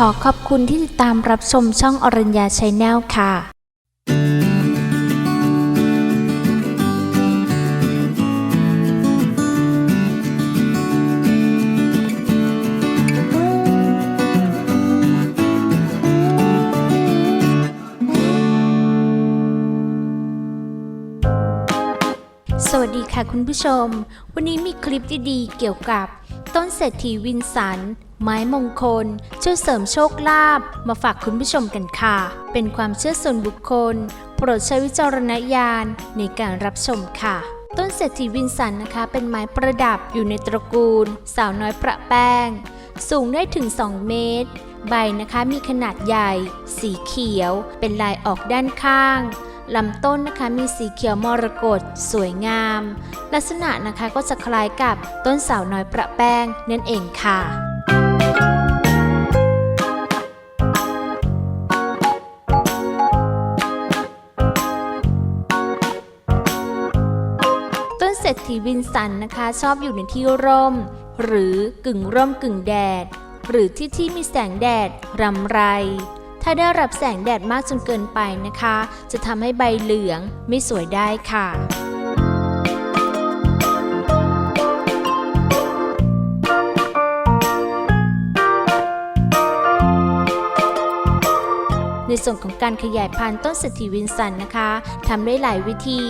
ขอขอบคุณที่ติดตามรับชมช่องอรัญญาชัยแนลค่ะสวัสดีค่ะคุณผู้ชม วันนี้มีคลิปดีๆเกี่ยวกับ ต้นเศรษฐีวินสัน ไม้มงคล ช่วยเสริมโชคลาภมาฝากคุณผู้ชมกันค่ะ เป็นความเชื่อส่วนบุคคล โปรดใช้วิจารณญาณในการรับชมค่ะต้นเศรษฐีวินสันนะคะ เป็นไม้ประดับอยู่ในตระกูล สาวน้อยประแป้ง สูงได้ถึง 2 เมตร ใบนะคะมีขนาดใหญ่ สีเขียว เป็นลายออกด้านข้าง ลำต้นนะคะมีสีเขียวมรกตสวยงาม ลักษณะนะคะก็จะคล้ายกับต้นสาวน้อยประแป้งนั่นเองค่ะต้นเศรษฐีวินสันนะคะชอบอยู่ในที่ร่ม หรือกึ่งร่มกึ่งแดด หรือที่ที่มีแสงแดดรำไร ถ้าได้รับแสงแดดมากจนเกินไปนะคะ จะทำให้ใบเหลืองไม่สวยได้ค่ะในส่วนของการขยายพันธุ์ต้นเศรษฐีวินสันนะคะทำได้หลายวิธี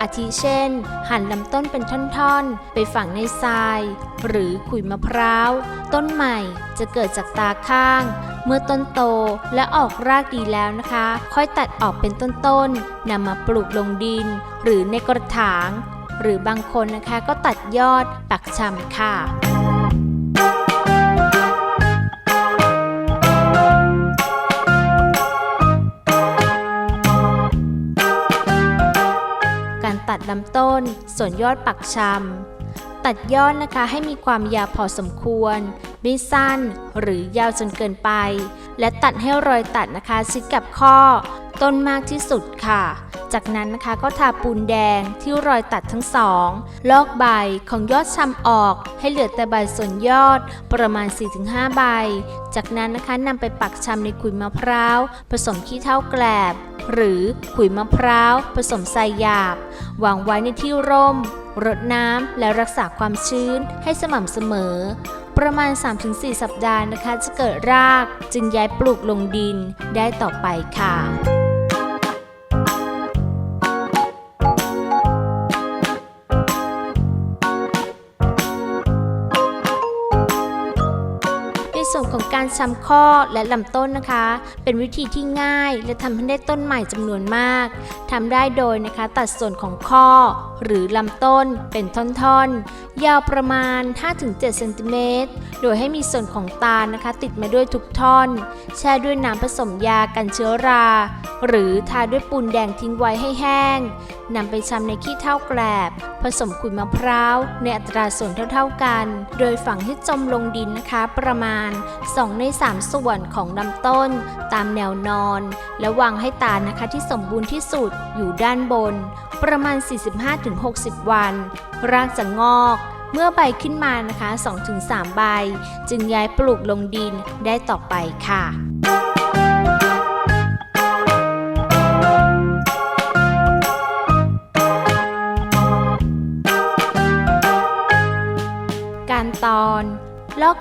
อาทิเช่น หั่นลำต้นเป็นท่อนๆ ไปฝังในทราย หรือขุยมะพร้าว ต้นใหม่จะเกิดจากตาข้าง เมื่อต้นโตและออกรากดีแล้วนะคะ ค่อยตัดออกเป็นต้นๆนำมาปลูกลงดิน หรือในกระถาง หรือบางคนนะคะก็ตัดยอดปักชำค่ะการตัดลำต้นส่วนยอดปักชำตัดยอดนะคะให้มีความยาวพอสมควร ไม่สั้น หรือยาวจนเกินไป และตัดให้รอยตัดนะคะชิดกับข้อ ต้นมากที่สุดค่ะ จากนั้นนะคะก็ทาปูนแดงที่รอยตัดทั้งสองลอกใบของยอดชำออกให้เหลือแต่ใบส่วนยอดประมาณ 4-5 ใบ จากนั้นนะคะนำไปปักชำในขุยมะพร้าว ผสมขี้เถ้าแกลบ หรือขุยมะพร้าว ผสมทรายหยาบวางไว้ในที่ร่มรดน้ำและรักษาความชื้นให้สม่ำเสมอ ประมาณ 3-4 สัปดาห์นะคะ จะเกิดรากจึงย้ายปลูกลงดินได้ต่อไปค่ะ การชำข้อและลำต้นนะคะ เป็นวิธีที่ง่ายและทำให้ได้ต้นใหม่จำนวนมากทำได้โดยนะคะตัดส่วนของข้อ หรือลำต้นเป็นท่อนๆ ยาวประมาณ 5-7 เซนติเมตร โดยให้มีส่วนของตาลนะคะ ติดมาด้วยทุกท่อน แช่ด้วยน้ำผสมยากันเชื้อรา หรือทาด้วยปูนแดงทิ้งไว้ให้แห้งนำไปชำในขี้เถ้าแกลบ ผสมขุยมะพร้าวในอัตราส่วนเท่าๆกัน โดยฝังให้จมลงดินนะคะประมาณ2ใน 3 ส่วนของลำต้น ตามแนวนอน และวางให้ตานะคะที่สมบูรณ์ที่สุดอยู่ด้านบน ประมาณ 45-60 วัน รากจะงอกเมื่อใบขึ้นมานะคะ 2-3 ใบ จึงย้ายปลูกลงดินได้ต่อไปค่ะ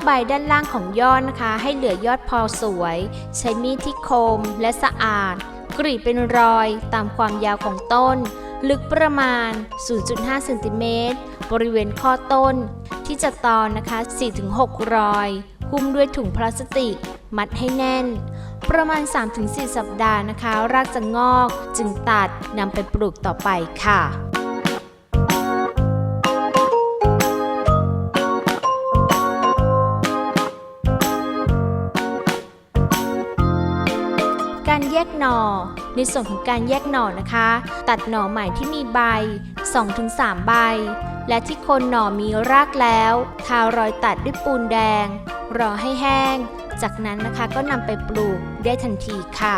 ใบด้านล่างของยอดนะคะ ให้เหลือยอดพอสวย ใช้มีดที่คมและสะอาด กรีดเป็นรอยตามความยาวของต้น ลึกประมาณ 0.5เซนติเมตรบริเวณข้อต้น ที่จะตอนนะคะ 4-6 รอย หุ้มด้วยถุงพลาสติก มัดให้แน่น ประมาณ 3-4 สัปดาห์นะคะ รากจะงอก จึงตัดนำไปปลูกต่อไปค่ะ การแยกหน่อ ในส่วนของการแยกหน่อนะคะ ตัดหน่อใหม่ที่มีใบ 2-3 ใบ และที่คนหน่อมีรากแล้ว ทารอยตัดด้วยปูนแดง รอให้แห้ง จากนั้นนะคะก็นำไปปลูกได้ทันทีค่ะ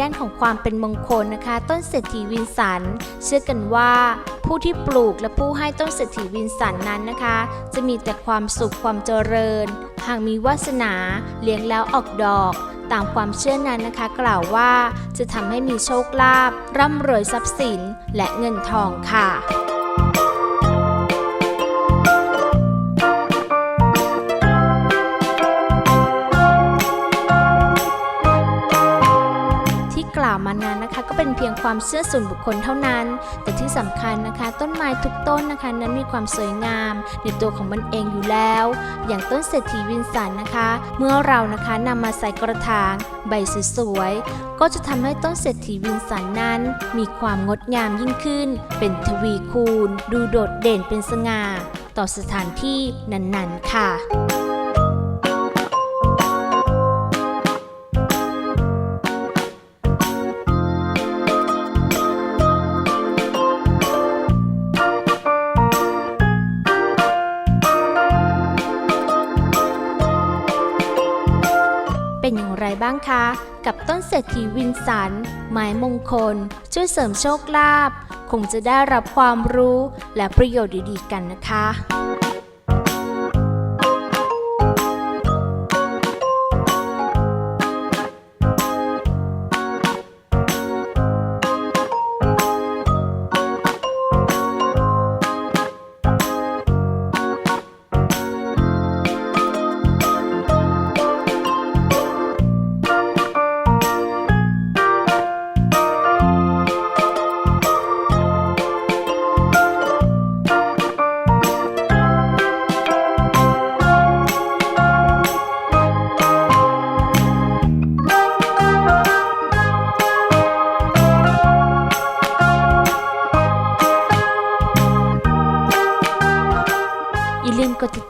ด้านของความเป็นมงคลนะคะ ต้นเศรษฐีวินสัน เชื่อกันว่าผู้ที่ปลูกและผู้ให้ต้นเศรษฐีวินสันนั้นนะคะ จะมีแต่ความสุขความเจริญ หากมีวาสนาเลี้ยงแล้วออกดอกตามความเชื่อนั้นนะคะ กล่าวว่าจะทำให้มีโชคลาภร่ำรวยทรัพย์สินและเงินทองค่ะ มานั้นนะคะก็เป็นเพียงความเชื่อส่วนบุคคลเท่านั้น แต่ที่สำคัญนะคะ ต้นไม้ทุกต้นนะคะนั้นมีความสวยงาม ในตัวของมันเองอยู่แล้ว อย่างต้นเศรษฐีวินสันนะคะ เมื่อเรานะคะนำมาใส่กระถาง ใบสวยๆก็จะทำให้ต้นเศรษฐีวินสันนั้น มีความงดงามยิ่งขึ้น เป็นทวีคูณ ดูโดดเด่นเป็นสง่า ต่อสถานที่นั้นๆ ค่ะ บ้างคะ กับต้นเศรษฐีวินสันไม้มงคล ช่วยเสริมโชคลาภคงจะได้รับความรู้และประโยชน์ดีๆกันนะคะ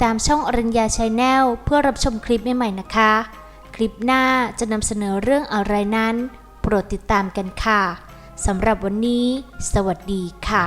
ามช่องอรัญญาชาแนลเพื่อรับชมคลิปใหม่ๆนะคะ คลิปหน้าจะนำเสนอเรื่องอะไรนั้น โปรดติดตามกันค่ะสำหรับวันนี้ สวัสดีค่ะ